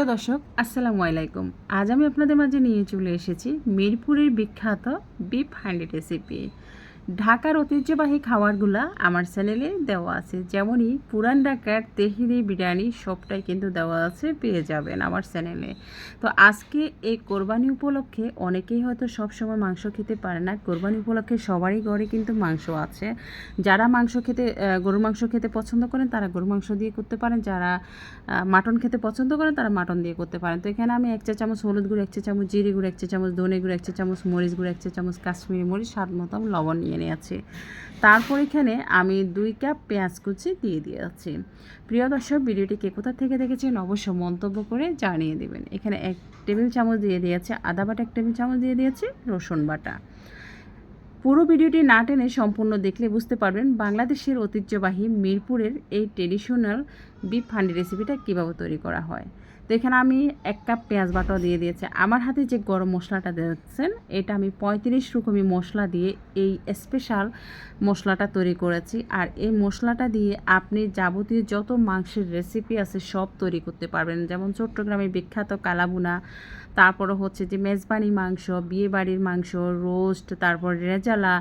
প্রিয় দর্শক, আসসালামু আলাইকুম। আজ আমি আপনাদের মাঝে নিয়ে চলে এসেছি মিরপুরের বিখ্যাত বিফ হান্ডি রেসিপি ঢাকার ঐতিহ্যবাহী খাবারগুলা আমার চ্যানেলে দেওয়া আছে। যেমনই পুরান ঢাকার তেহিরি বিরিয়ানি সবটাই কিন্তু দেওয়া আছে, পেয়ে যাবেন আমার চ্যানেলে। তো আজকে এই কোরবানি উপলক্ষে অনেকেই হয়তো সবসময় মাংস খেতে পারে না। কোরবানি উপলক্ষে সবারই ঘরে কিন্তু মাংস আছে। যারা মাংস খেতে গরুর মাংস খেতে পছন্দ করেন, তারা গরুর মাংস দিয়ে করতে পারেন। যারা মাটন খেতে পছন্দ করেন, তারা মাটন দিয়ে করতে পারেন। তো এখানে আমি এক চা চামচ হলুদ গুঁড়ো, এক চা চামচ জিরে গুঁড়ো, এক চা চামচ ধনে গুঁড়ো, এক চা চামচ মরিচ গুঁড়ো, এক চা চামচ কাশ্মীরি মরিচ, স্বাদ মতো লবণ নিয়ে নিয়েছি। তারপর এখানে আমি দুই কাপ পেঁয়াজ কুচি দিয়ে দিয়েছি। প্রিয় দর্শক, ভিডিওটি কে কোথা থেকে দেখেছেন অবশ্যই মন্তব্য করে জানিয়ে দেবেন। এখানে এক টেবিল চামচ দিয়ে দিয়েছে আদা বাটা, এক টেবিল চামচ দিয়ে দিয়েছি রসুন বাটা। পুরো ভিডিওটি না টেনে সম্পূর্ণ দেখলে বুঝতে পারবেন বাংলাদেশের ঐতিহ্যবাহী মিরপুরের এই ট্রেডিশনাল বিফ হান্ডি রেসিপিটা কীভাবে তৈরি করা হয়। তো এখানে আমি এক কাপ পেঁয়াজ বাটাও দিয়ে দিয়েছি। আমার হাতে যে গরম মশলাটা দেখছেন এটা আমি পঁয়ত্রিশ রকমই মশলা দিয়ে এই স্পেশাল মশলাটা তৈরি করেছি। আর এই মশলাটা দিয়ে আপনি যাবতীয় যত মাংসের রেসিপি আছে সব তৈরি করতে পারবেন। যেমন চট্টগ্রামে বিখ্যাত কালাবুনা তারপরে হচ্ছে যে মেজবানি মাংস বিয়ে বাড়ির মাংস রোস্ট তারপর রেজালা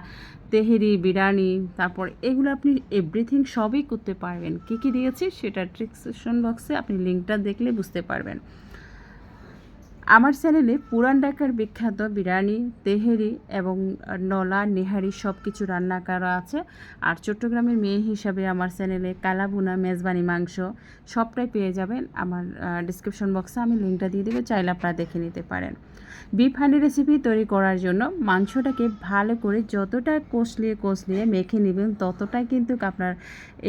তেহেরি, বিরিয়ানি, তারপর এগুলো আপনি এভরিথিং সবই করতে পারবেন। কী কী দিয়েছি সেটা ট্রিক্সেশন বক্সে আপনি লিঙ্কটা দেখলে বুঝতে পারবেন। আমার চ্যানেলে পুরান ঢাকার বিখ্যাত বিরিয়ানি, তেহেরি এবং নলা, নেহারি সব কিছু রান্না করা আছে। আর চট্টগ্রামের মেয়ে হিসাবে আমার চ্যানেলে কালাবুনা মেজবানি মাংস সবটাই পেয়ে যাবেন। আমার ডিসক্রিপশন বক্সে আমি লিঙ্কটা দিয়ে দেবো, চাইলে আপনারা দেখে নিতে পারেন। বিফ হান্ডি রেসিপি তৈরি করার জন্য মাংসটাকে ভালো করে যতটা কষলিয়ে কষলিয়ে মেখে নেবেন, ততটাই কিন্তু আপনার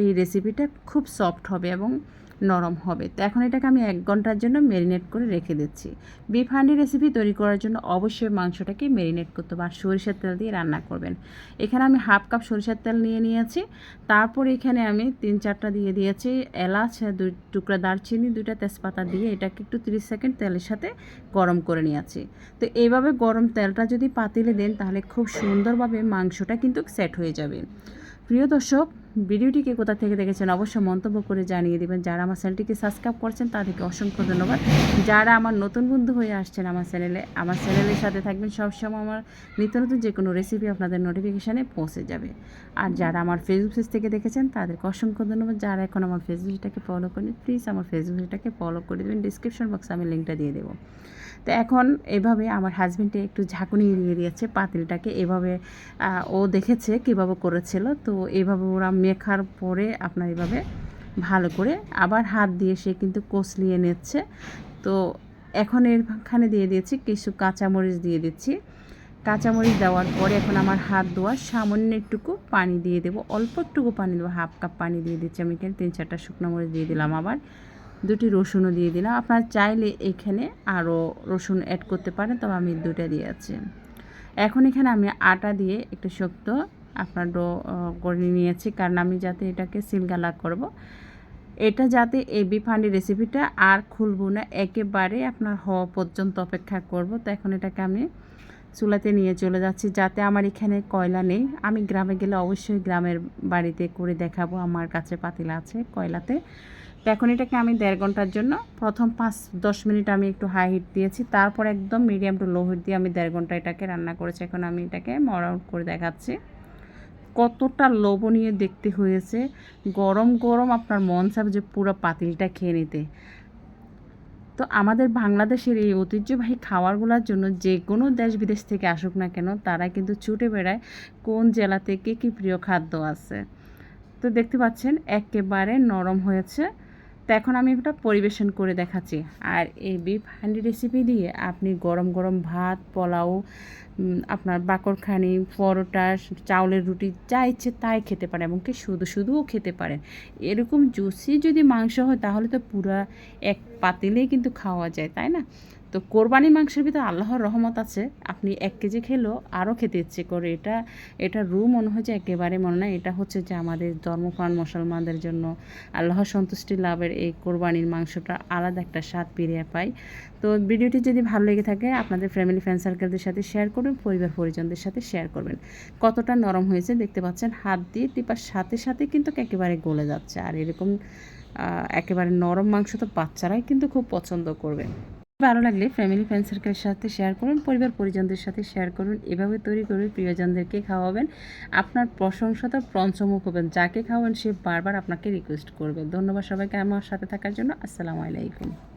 এই রেসিপিটা খুব সফট হবে এবং নরম হবে। তো এখন এটাকে আমি এক ঘণ্টার জন্য ম্যারিনেট করে রেখে দিচ্ছি। বিফ হান্ডি রেসিপি তৈরি করার জন্য অবশ্যই মাংসটাকে ম্যারিনেট করতে আর সরিষার তেল দিয়ে রান্না করবেন। এখানে আমি হাফ কাপ সরিষার তেল নিয়ে নিয়েছি। তারপর এখানে আমি তিন চারটা দিয়ে দিয়েছি এলাচ, দুই টুকরা দারচিনি, দুইটা তেজপাতা দিয়ে এটাকে একটু তিরিশ সেকেন্ড তেলের সাথে গরম করে নিয়েছি। তো এইভাবে গরম তেলটা যদি পাতিলে দেন তাহলে খুব সুন্দরভাবে মাংসটা কিন্তু সেট হয়ে যাবে। প্রিয় দর্শক ভিডিওটিকে কোথা থেকে দেখেছেন অবশ্যই মন্তব্য করে জানিয়ে দেবেন। যারা আমার চ্যানেলটিকে সাবস্ক্রাইব করছেন, তাদেরকে অসংখ্য ধন্যবাদ। যারা আমার নতুন বন্ধু হয়ে আসছেন আমার চ্যানেলে, আমার চ্যানেলের সাথে থাকবেন সবসময় আমার নিত্য নতুন যে কোনো রেসিপি আপনাদের নোটিফিকেশানে পৌঁছে যাবে। আর যারা আমার ফেসবুক পেজ থেকে দেখেছেন, তাদেরকে অসংখ্য ধন্যবাদ। যারা এখন আমার ফেসবুকটাকে ফলো করেন প্লিজ আমার ফেসবুকটাকে ফলো করে দেবেন। ডিসক্রিপশন বক্সে আমি লিঙ্কটা দিয়ে দেবো। তো এখন এভাবে আমার হাজব্যান্ডে একটু ঝাঁকুনি দিয়ে দিয়েছে, পাতিলটাকে। এভাবে ও দেখেছে কীভাবে করেছিল। তো এভাবে ওরা মেখার পরে আপনার এভাবে ভালো করে আবার হাত দিয়ে সে কিন্তু কষলিয়ে নিচ্ছে। তো এখন এখানে দিয়ে দিয়েছি কিছু কাঁচামরিচ দিয়ে দিচ্ছি। কাঁচামরিচ দেওয়ার পরে এখন আমার হাত ধোয়ার সামান্য একটুকু পানি দিয়ে দেবো। অল্প একটুকু পানি দেবো, হাফ কাপ পানি দিয়ে দিচ্ছি আমি এখানে। তিন চারটা শুকনো মরিচ দিয়ে দিলাম আবার। দুটি রসুনও দিয়ে দিলাম। আপনার চাইলে এখানে আরও রসুন অ্যাড করতে পারেন, তবে আমি দুটা দিয়েছি এখন এখানে আমি আটা দিয়ে একটু শক্ত আপনার ডো করে নিয়েছি। কারণ আমি যাতে এটাকে সিলগালা করব। এটা যাতে এই বিফান্ডি রেসিপিটা আর খুলবো না, একেবারে আপনার হওয়া পর্যন্ত অপেক্ষা করব। তো এখন এটাকে আমি চুলাতে নিয়ে চলে যাচ্ছি, যাতে আমার এখানে কয়লা নেই। আমি গ্রামে গেলে অবশ্যই গ্রামের বাড়িতে করে দেখাবো, আমার কাছে পাতিলা আছে কয়লাতে। তো এখন এটাকে আমি দেড় ঘণ্টার জন্য, প্রথম পাঁচ, দশ মিনিট আমি একটু হাই হিট দিয়েছি। তারপর একদম মিডিয়াম টু লো হিট দিয়ে আমি দেড় ঘণ্টা এটাকে রান্না করেছি। এখন আমি এটাকে মর আউট করে দেখাচ্ছি। কতটা লবণীয় দেখতে হয়েছে। গরম গরম আপনার মন চাবে যে পুরো পাতিলটা খেয়ে নিতে। তো আমাদের বাংলাদেশের এই ঐতিহ্যবাহী খাবারগুলোর জন্য যে কোনো দেশ বিদেশ থেকে আসুক না কেন, তারা কিন্তু ছুটে বেড়ায় কোন জেলা থেকে কী প্রিয় খাদ্য আছে। তো দেখতে পাচ্ছেন, একেবারে নরম হয়েছে। তো এখন আমি ওটা পরিবেশন করে দেখাচ্ছি। আর এই বিফ হান্ডি রেসিপি দিয়ে আপনি গরম গরম ভাত, পোলাও আপনার বাকরখানি, পরোটা, চাউলের রুটি যা ইচ্ছে তাই খেতে পারেন কি শুধু শুধুও খেতে পারেন। এরকম জুসি যদি মাংস হয় তাহলে তো পুরা এক পাতিলেই কিন্তু খাওয়া যায়, তাই না? তো কোরবানি মাংসের ভিতরে আল্লাহর রহমত আছে। আপনি এক কেজি খেলেও আরও খেতে ইচ্ছে করে। এটা এটা রু মনে হয় যে একেবারে মনে না এটা হচ্ছে যে আমাদের ধর্মপ্রাণ মুসলমানদের জন্য আল্লাহর সন্তুষ্টি লাভের এই কোরবানির মাংসটা আলাদা একটা স্বাদ ফিরিয়ে পায়। তো ভিডিওটি যদি ভালো লেগে থাকে, আপনাদের ফ্যামিলি ফ্রেন্ড সার্কেলদের সাথে শেয়ার করবেন, পরিবার পরিজনদের সাথে শেয়ার করবেন। কতটা নরম হয়েছে দেখতে পাচ্ছেন, হাত দিয়ে টিপার সাথে সাথে কিন্তু একেবারে গলে যাচ্ছে। আর এরকম একেবারে নরম মাংস তো বাচ্চারাই কিন্তু খুব পছন্দ করবে। ভালো লাগলে ফ্যামিলি ফ্রেন্ড সার্কেলের সাথে শেয়ার করুন, পরিবার পরিজনদের সাথে শেয়ার করুন। এভাবে তৈরি করে প্রিয়জনদেরকে খাওয়াবেন। আপনার প্রশংসা তো পঞ্চমুখ হবেন। যাকে খাওয়াবেন সে বারবার আপনাকে রিকোয়েস্ট করবে। ধন্যবাদ সবাইকে আমার সাথে থাকার জন্য। আসসালামু আলাইকুম।